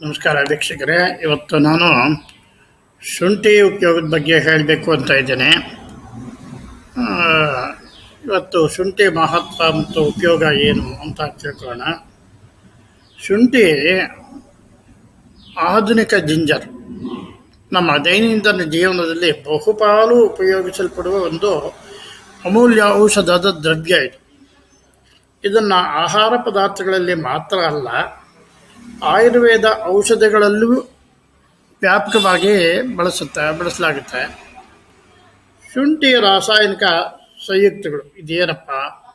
ನಮಸ್ಕಾರ ವೀಕ್ಷಕರೇ, ಇವತ್ತು ನಾನು ಶುಂಠಿ ಉಪಯೋಗದ ಬಗ್ಗೆ ಹೇಳಬೇಕು ಅಂತ ಇದ್ದೇನೆ. ಇವತ್ತು ಶುಂಠಿ ಮಹತ್ವ ಮತ್ತು ಉಪಯೋಗ ಏನು ಅಂತ ತಿಳ್ಕೊಳ್ಳೋಣ. ಶುಂಠಿ ಆಧುನಿಕ ಜಿಂಜರ್, ನಮ್ಮ ದೈನಂದಿನ ಜೀವನದಲ್ಲಿ ಬಹುಪಾಲು ಉಪಯೋಗಿಸಲ್ಪಡುವ ಒಂದು ಅಮೂಲ್ಯ ಔಷಧದ ದ್ರವ್ಯ ಇದು. ಇದನ್ನು ಆಹಾರ ಪದಾರ್ಥಗಳಲ್ಲಿ ಮಾತ್ರ ಅಲ್ಲ ಆಯುರ್ವೇದ ಔಷಧಗಳಲ್ಲೂ ವ್ಯಾಪಕವಾಗಿ ಬಳಸುತ್ತೆ, ಬಳಸಲಾಗುತ್ತೆ. ಶುಂಠಿ ರಾಸಾಯನಿಕ ಸಂಯುಕ್ತಗಳು ಇದೇನಪ್ಪ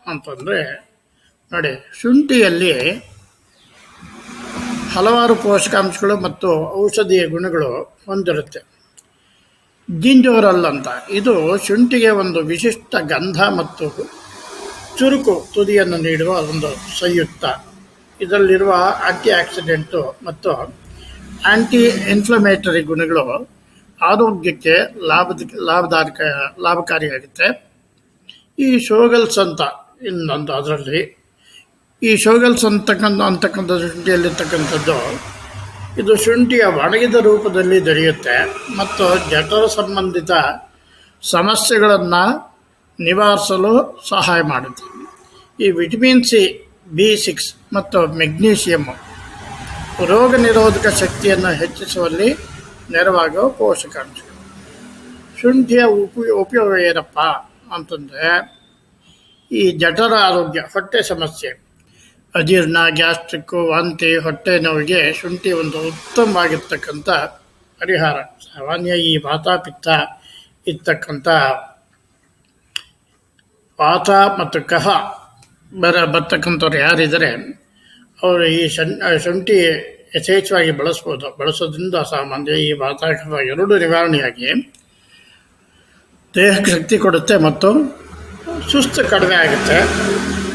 ಅಂತಂದರೆ, ನೋಡಿ, ಶುಂಠಿಯಲ್ಲಿ ಹಲವಾರು ಪೋಷಕಾಂಶಗಳು ಮತ್ತು ಔಷಧೀಯ ಗುಣಗಳು ಹೊಂದಿರುತ್ತೆ. ಜಿಂಜೋರಲ್ ಅಂತ ಇದು ಶುಂಠಿಗೆ ಒಂದು ವಿಶಿಷ್ಟ ಗಂಧ ಮತ್ತು ಚುರುಕು ತುದಿಯನ್ನು ನೀಡುವ ಒಂದು ಸಂಯುಕ್ತ. ಇದರಲ್ಲಿರುವ ಆಂಟಿ ಆಕ್ಸಿಡೆಂಟು ಮತ್ತು ಆಂಟಿ ಇನ್ಫ್ಲಮೇಟರಿ ಗುಣಗಳು ಆರೋಗ್ಯಕ್ಕೆ ಲಾಭದ ಲಾಭದಾಯಕ ಲಾಭಕಾರಿಯಾಗುತ್ತೆ. ಈ ಶೋಗಲ್ಸ್ ಅಂತ ಇನ್ನೊಂದು ಅದರಲ್ಲಿ. ಈ ಶೋಗಲ್ಸ್ ಅಂತಕ್ಕಂಥ ಅಂತಕ್ಕಂಥ ಶುಂಠಿಯಲ್ಲಿರ್ತಕ್ಕಂಥದ್ದು ಇದು ಶುಂಠಿಯ ಒಣಗಿದ ರೂಪದಲ್ಲಿ ದೊರೆಯುತ್ತೆ ಮತ್ತು ಜಠರ ಸಂಬಂಧಿತ ಸಮಸ್ಯೆಗಳನ್ನು ನಿವಾರಿಸಲು ಸಹಾಯ ಮಾಡುತ್ತೆ. ಈ ವಿಟಮಿನ್ ಸಿ ಬಿ ಸಿಕ್ಸ್ ಮತ್ತು ಮೆಗ್ನೀಷಿಯಮ್ ರೋಗ ನಿರೋಧಕ ಶಕ್ತಿಯನ್ನು ಹೆಚ್ಚಿಸುವಲ್ಲಿ ನೆರವಾಗುವ ಪೋಷಕಾಂಶಗಳು. ಶುಂಠಿಯ ಉಪ, ಉಪಯೋಗ ಏನಪ್ಪ ಅಂತಂದರೆ, ಈ ಜಠರ ಆರೋಗ್ಯ, ಹೊಟ್ಟೆ ಸಮಸ್ಯೆ. ಅಜೀರ್ಣ, ಗ್ಯಾಸ್ಟ್ರಿಕ್ಕು, ವಾಂತಿ, ಹೊಟ್ಟೆ ನೋವಿಗೆ ಶುಂಠಿ ಒಂದು ಉತ್ತಮವಾಗಿರ್ತಕ್ಕಂಥ ಪರಿಹಾರ. ಸಾಮಾನ್ಯ ಈ ವಾತಾಪಿತ್ತ ಇರ್ತಕ್ಕಂಥ ವಾತ ಮತ್ತು ಕಹ ಬರ ಬರ್ತಕ್ಕಂಥವ್ರು ಯಾರಿದ್ದಾರೆ ಅವರು ಈ ಶನ್ ಶುಂಠಿ ಯಥೇಚ್ಛವಾಗಿ ಬಳಸ್ಬೋದು. ಬಳಸೋದ್ರಿಂದ ಸಾಮಾನ್ಯ ಈ ವಾತಾವರಣ ಎರಡು ನಿವಾರಣೆಯಾಗಿ ದೇಹಕ್ಕೆ ಶಕ್ತಿ ಕೊಡುತ್ತೆ ಮತ್ತು ಸುಸ್ತು ಕಡಿಮೆ ಆಗುತ್ತೆ.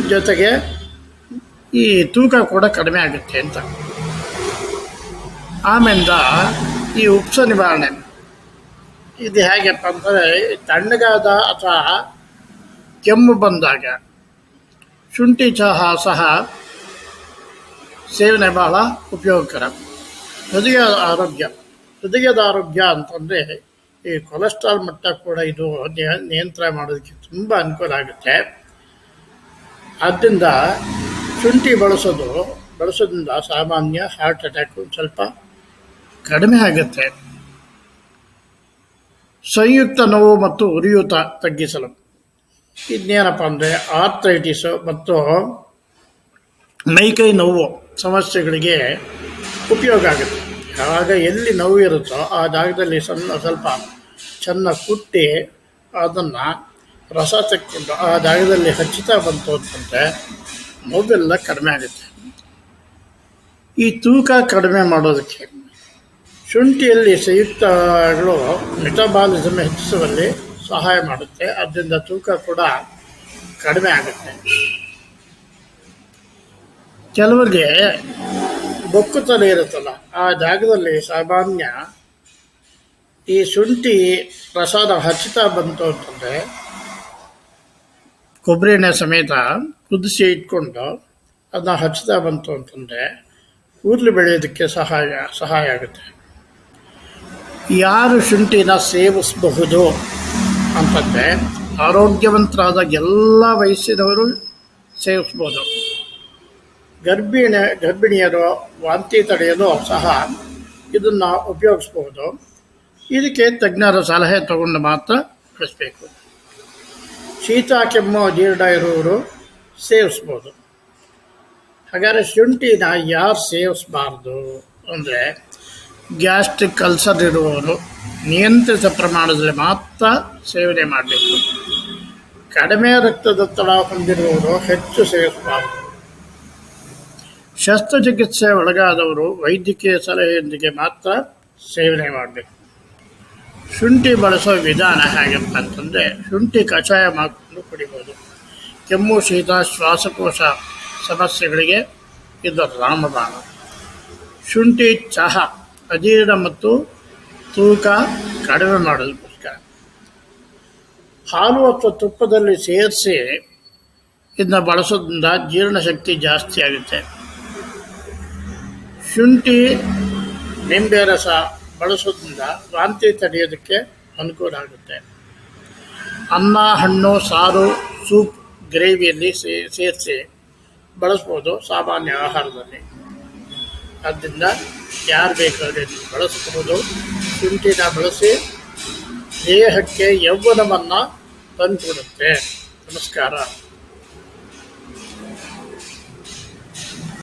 ಜೊತೆಗೆ ಈ ತೂಕ ಕೂಡ ಕಡಿಮೆ ಆಗುತ್ತೆ ಅಂತ. ಆಮೇಲಿಂದ ಈ ಉಪ್ಸ ನಿವಾರಣೆ. ಇದು ಹೇಗಪ್ಪ ಅಂದರೆ ತಣ್ಣಗಾದ ಅಥವಾ ಕೆಮ್ಮು ಬಂದಾಗ ಶುಂಠಿ ಚಹಾ ಸಹ ಸೇವನೆ ಬಹಳ ಉಪಯೋಗಕರ. ಹೃದಯ ಆರೋಗ್ಯ. ಹೃದಯದ ಆರೋಗ್ಯ ಅಂತಂದರೆ ಈ ಕೊಲೆಸ್ಟ್ರಾಲ್ ಮಟ್ಟ ಕೂಡ ಇದು ನಿಯ- ನಿಯಂತ್ರಣ ಮಾಡೋದಕ್ಕೆ ತುಂಬ ಅನುಕೂಲ ಆಗುತ್ತೆ. ಆದ್ದರಿಂದ ಶುಂಠಿ ಬಳಸೋದು, ಬಳಸೋದ್ರಿಂದ ಸಾಮಾನ್ಯ ಹಾರ್ಟ್ ಅಟ್ಯಾಕ್ ಸ್ವಲ್ಪ ಕಡಿಮೆ ಆಗುತ್ತೆ. ಸಂಯುಕ್ತ ನೋವು ಮತ್ತು ಉರಿಯೂತ ತಗ್ಗಿಸಲು. ಇನ್ನೇನಪ್ಪ ಅಂದರೆ ಆರ್ಥೈಟಿಸು ಮತ್ತು ಮೈಕೈ ನೋವು ಸಮಸ್ಯೆಗಳಿಗೆ ಉಪಯೋಗ ಆಗುತ್ತೆ. ಆಗ ಎಲ್ಲಿ ನೋವು ಇರುತ್ತೋ ಆ ಜಾಗದಲ್ಲಿ ಸಣ್ಣ ಸ್ವಲ್ಪ ಚೆನ್ನಾಗಿ ಕುಟ್ಟಿ ಅದನ್ನು ರಸ ತೆಕ್ಕೊಂಡು ಆ ಜಾಗದಲ್ಲಿ ಹಚ್ಚುತ್ತಾ ಬಂತು ಅಂತಂದರೆ ನೋವೆಲ್ಲ ಕಡಿಮೆ ಆಗುತ್ತೆ. ಈ ತೂಕ ಕಡಿಮೆ ಮಾಡೋದಕ್ಕೆ ಶುಂಠಿಯಲ್ಲಿ ಸಂಯುಕ್ತಗಳು ಮೆಟಬಾಲಿಸಮ್ ಹೆಚ್ಚಿಸುವಲ್ಲಿ ಸಹಾಯ ಮಾಡುತ್ತೆ. ಅದರಿಂದ ತೂಕ ಕೂಡ ಕಡಿಮೆ ಆಗುತ್ತೆ. ಕೆಲವರಿಗೆ ಬೊಕ್ಕು ತಲೆ ಇರುತ್ತಲ್ಲ, ಆ ಜಾಗದಲ್ಲಿ ಸಾಮಾನ್ಯ ಈ ಶುಂಠಿ ಪ್ರಸಾದ ಹಚ್ಚುತ್ತಾ ಬಂತು ಅಂತಂದರೆ, ಕೊಬ್ಬರಿ ಎಣ್ಣೆ ಸಮೇತ ಕುದಿಸಿ ಇಟ್ಕೊಂಡು ಅದನ್ನ ಹಚ್ಚುತ್ತಾ ಬಂತು ಅಂತಂದರೆ ಕೂದಲು ಬೆಳೆಯೋದಕ್ಕೆ ಸಹಾಯ ಸಹಾಯ ಆಗುತ್ತೆ. ಯಾರು ಶುಂಠಿನ ಸೇವಿಸಬಹುದು? ಅಂತಂದರೆ ಆರೋಗ್ಯವಂತರಾದ ಎಲ್ಲ ವಯಸ್ಸಿನವರು ಸೇವಿಸ್ಬೋದು. ಗರ್ಭಿಣಿ, ಗರ್ಭಿಣಿಯರು ವಾಂತಿ ತಡೆಯಲು ಸಹ ಇದನ್ನು ಉಪಯೋಗಿಸ್ಬೋದು. ಇದಕ್ಕೆ ತಜ್ಞರ ಸಲಹೆ ತಗೊಂಡು ಮಾತ್ರ ಬಳಸಬೇಕು ಶೀತ, ಕೆಮ್ಮು, ಜೀರ್ಣ ಇರುವವರು ಸೇವಿಸ್ಬೋದು. ಹಾಗಾದರೆ ಶುಂಠಿನ ಯಾರು ಸೇವಿಸಬಾರ್ದು ಅಂದರೆ ಗ್ಯಾಸ್ಟ್ರಿಕ್ ಅಲ್ಸರ್ ಇರುವವರು ನಿಯಂತ್ರಿತ ಪ್ರಮಾಣದಲ್ಲಿ ಮಾತ್ರ ಸೇವನೆ ಮಾಡಬೇಕು. ಕಡಿಮೆ ರಕ್ತದೊತ್ತಡ ಹೊಂದಿರುವವರು ಹೆಚ್ಚು ಸೇವಿಸಬಾರದು. ಶಸ್ತ್ರಚಿಕಿತ್ಸೆ ಒಳಗಾದವರು ವೈದ್ಯಕೀಯ ಸಲಹೆಯೊಂದಿಗೆ ಮಾತ್ರ ಸೇವನೆ ಮಾಡಬೇಕು. ಶುಂಠಿ ಬಳಸೋ ವಿಧಾನ ಹೇಗಪ್ಪ ಅಂತಂದರೆ ಶುಂಠಿ ಕಷಾಯ ಮಾಡಿಕೊಂಡು ಕುಡಿಬೋದು. ಕೆಮ್ಮು, ಶೀತ, ಶ್ವಾಸಕೋಶ ಸಮಸ್ಯೆಗಳಿಗೆ ಇದು ರಾಮಬಾಣ. ಶುಂಠಿ, ಚಹಾ, ಅಜೀರ್ಣ ಮತ್ತು ತೂಕ ಕಡಿಮೆ ಮಾಡೋದಕ್ಕೋಸ್ಕರ. ಹಾಲು ಅಥವಾ ತುಪ್ಪದಲ್ಲಿ ಸೇರಿಸಿ ಇದನ್ನ ಬಳಸೋದ್ರಿಂದ ಜೀರ್ಣಶಕ್ತಿ ಜಾಸ್ತಿ ಆಗುತ್ತೆ. ಶುಂಠಿ, ನಿಂಬೆ ರಸ ಬಳಸೋದ್ರಿಂದ ವಾಂತಿ ತಡೆಯೋದಕ್ಕೆ ಅನುಕೂಲ ಆಗುತ್ತೆ. ಅನ್ನ, ಹಣ್ಣು, ಸಾರು, ಸೂಪ್, ಗ್ರೇವಿಯಲ್ಲಿ ಸೇರಿಸಿ ಬಳಸ್ಬೋದು ಸಾಮಾನ್ಯ ಆಹಾರದಲ್ಲಿ. ಆದ್ದರಿಂದ ಯಾರು ಬೇಕಾದ್ರೆ ಬಳಸ್ಬೋದು. ಶುಂಠಿನ ಬಳಸಿ ದೇಹಕ್ಕೆ ಯೌವನವನ್ನು ತಂದುಕೊಡುತ್ತೆ. ನಮಸ್ಕಾರ.